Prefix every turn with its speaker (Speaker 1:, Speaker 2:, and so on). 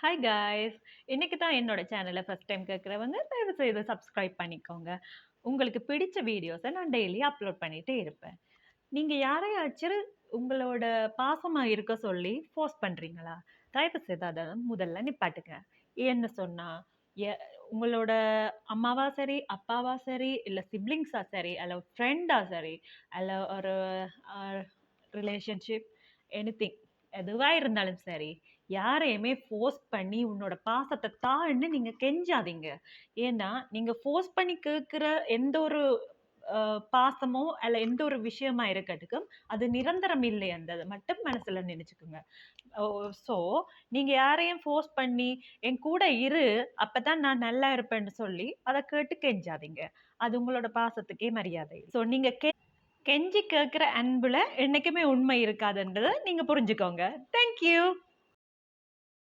Speaker 1: Hi guys இன்றைக்கி தான் என்னோட சேனலை ஃபர்ஸ்ட் டைம் கேட்குறவங்க தயவு செய்து சப்ஸ்கிரைப் பண்ணிக்கோங்க. உங்களுக்கு பிடிச்ச வீடியோஸை நான் டெய்லி அப்லோட் பண்ணிகிட்டே இருப்பேன். நீங்கள் யாரையாச்சும் உங்களோட பாசமாக இருக்க சொல்லி ஃபோர்ஸ் பண்ணுறீங்களா தயவு செய்து அதை முதல்ல நிப்பாட்டுங்க. ஏன்னு சொன்னால் எ உங்களோட அம்மாவா சரி அப்பாவா சரி இல்லை சிப்ளிங்ஸாக சரி அல்ல ஃப்ரெண்டாக சரி அல்ல ஒரு ரிலேஷன்ஷிப் எனிதிங் எதுவாக இருந்தாலும் சரி யாரையுமே ஃபோர்ஸ் பண்ணி உன்னோட பாசத்தை தான்னு நீங்கள் கெஞ்சாதீங்க. ஏன்னா நீங்கள் ஃபோர்ஸ் பண்ணி கேட்குற எந்த ஒரு பாசமோ அல்ல எந்த ஒரு விஷயமா இருக்கட்டுக்கும் அது நிரந்தரம் இல்லை அந்த மட்டும் மனசில் நினச்சிக்கோங்க. ஸோ நீங்கள் யாரையும் ஃபோர்ஸ் பண்ணி என் கூட இரு அப்போ தான் நான் நல்லா இருப்பேன்னு சொல்லி அதை கேட்டு கெஞ்சாதீங்க. அது உங்களோட பாசத்துக்கே மரியாதை. ஸோ நீங்கள் கெ கெஞ்சி கேட்குற அன்புல என்றைக்குமே உண்மை இருக்காதுன்றதை நீங்கள் புரிஞ்சுக்கோங்க. தேங்க்யூ